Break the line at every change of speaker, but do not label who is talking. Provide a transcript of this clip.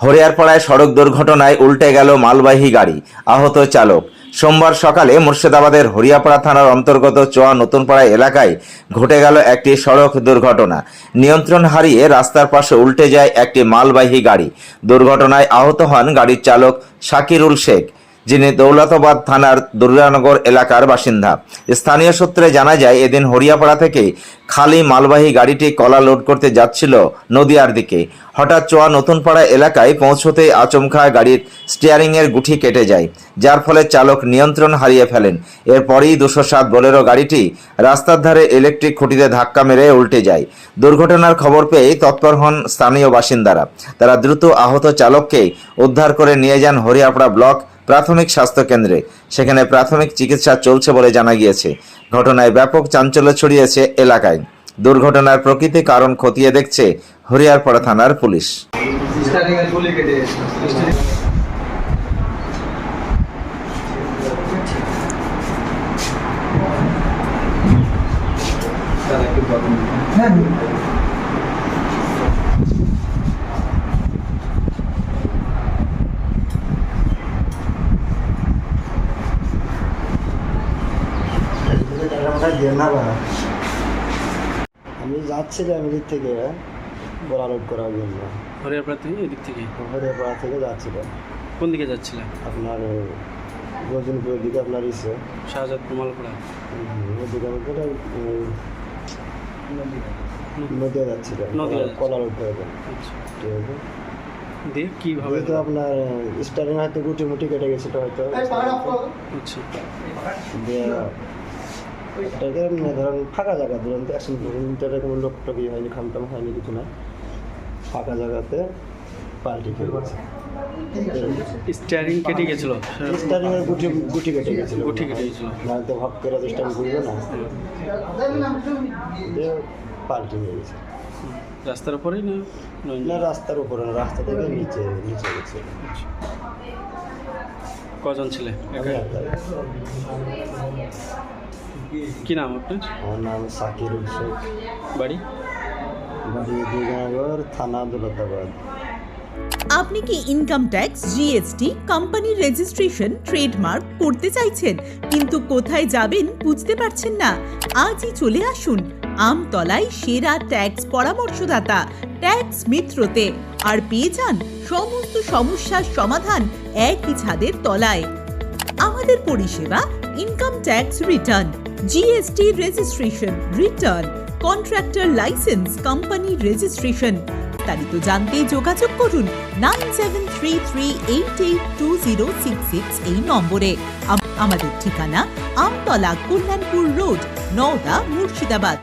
হরিয়ারপাড়ায় সড়ক দুর্ঘটনায় উল্টে গেল মালবাহী গাড়ি, আহত চালক। সোমবার সকালে মুর্শিদাবাদের হরিয়াপাড়া থানার অন্তর্গত চোয়া নতুনপাড়া এলাকায় ঘটে গেল একটি সড়ক দুর্ঘটনা। নিয়ন্ত্রণ হারিয়ে রাস্তার পাশে উল্টে যায় একটি মালবাহী গাড়ি। দুর্ঘটনায় আহত হন গাড়ির চালক শাকিরুল শেখ। যিনি দৌলতাবাদ থানার দুর্গানগর এলাকার বাসিন্দা। স্থানীয় সূত্রে জানা যায়, এদিন হরিয়াপাড়া থেকে খালি মালবাহী গাড়িটি কলা লোড করতে যাচ্ছিল নদিয়ার দিকে। হঠাৎ চোয়া নতুনপাড়া এলাকায় পৌঁছতেই আচমকা গাড়ির স্টিয়ারিংয়ের গুঠি কেটে যায়, যার ফলে চালক নিয়ন্ত্রণ হারিয়ে ফেলেন। এরপরই দুশো সাত বোলেরো গাড়িটি রাস্তার ধারে ইলেকট্রিক খুঁটিতে ধাক্কা মেরে উল্টে যায়। দুর্ঘটনার খবর পেয়ে তৎপর হন স্থানীয় বাসিন্দারা। তারা দ্রুত আহত চালককে উদ্ধার করে নিয়ে যান হরিয়াপাড়া ব্লক প্রাথমিক স্বাস্থ্য কেন্দ্রে। সেখানে প্রাথমিক চিকিৎসা চলছে বলে জানা গিয়েছে। ঘটনায় ব্যাপক চাঞ্চল্য ছড়িয়েছে এলাকায়। দুর্ঘটনার প্রকৃতি কারণ খতিয়ে দেখছে হরিয়ারপাড়া থানার পুলিশ।
স্টার্টিং এর গুলি কেটে
আমি যাচ্ছিলাম এদিক থেকে গোলা লোড করার জন্য।
হরিয়ারপাড়া থেকে এদিক থেকে?
হরিয়াপাড়া থেকে যাচ্ছিলাম
কোন দিকে যাচ্ছিলেন
আপনার গজনপুরের দিকে আপনার ইসে
শাহজাদপুর মালপাড়া
ওদিকে আমাকে নদিয়া। যাচ্ছিলাম
নদিয়া যাচ্ছিলেন।
কলা লোড করার জন্য।
আচ্ছা।
ঠিক আছে
দিয়ে কীভাবে
হয়তো আপনার স্টারিং হয়তো গুটি মুটি কেটে গেছিল হয়তো।
আচ্ছা।
এটাকে মানে ধরেন ফাঁকা জায়গা ধরেন তো অ্যাক্সিডেন্টের কোনো লোক টোক ইয়ে হয়নি খামটাম হয়নি কিছু না। ফাঁকা জায়গাতে পাল্টি গেছে
স্টিয়ারিং কেটে গেছিল।
স্টারিং এর গুটি গুটি কেটে গেছিল।
গুটি কেটে গেছিল।
না তো ভাব করে স্টারিং ঘুরবে না। পাল্টি হয়ে গেছে।
রাস্তার উপরেই না?
না রাস্তার উপরে না রাস্তা থেকে নিচে নিচে গেছে।
কজন ছিলে। কি নাম আপনার?
আমার নাম সাকিরুল শেখ
বাড়ি?
বাড়ি দুর্গানগর থানা দৌলতাবাদ।
আপনি কি ইনকাম ট্যাক্স জিএসটি কোম্পানির রেজিস্ট্রেশন ট্রেডমার্ক করতে চাইছেন কিন্তু কোথায় যাবেন বুঝতে পারছেন না? আজই চলে আসুন আমতলায় সেরা ট্যাক্স পরামর্শদাতা ট্যাক্স মিত্রতে আর পেয়ে যান সমস্ত সমস্যার সমাধান একই ছাদের তলায়। আমাদের পরিষেবা income tax return GST registration return contractor licence company registration বিস্তারিত জানতে যোগাযোগ করুন nine seven three three eight eight two zero six six এই নম্বরে। আমাদের ঠিকানা আমতলা কল্যাণপুর রোড, নওদা, মুর্শিদাবাদ।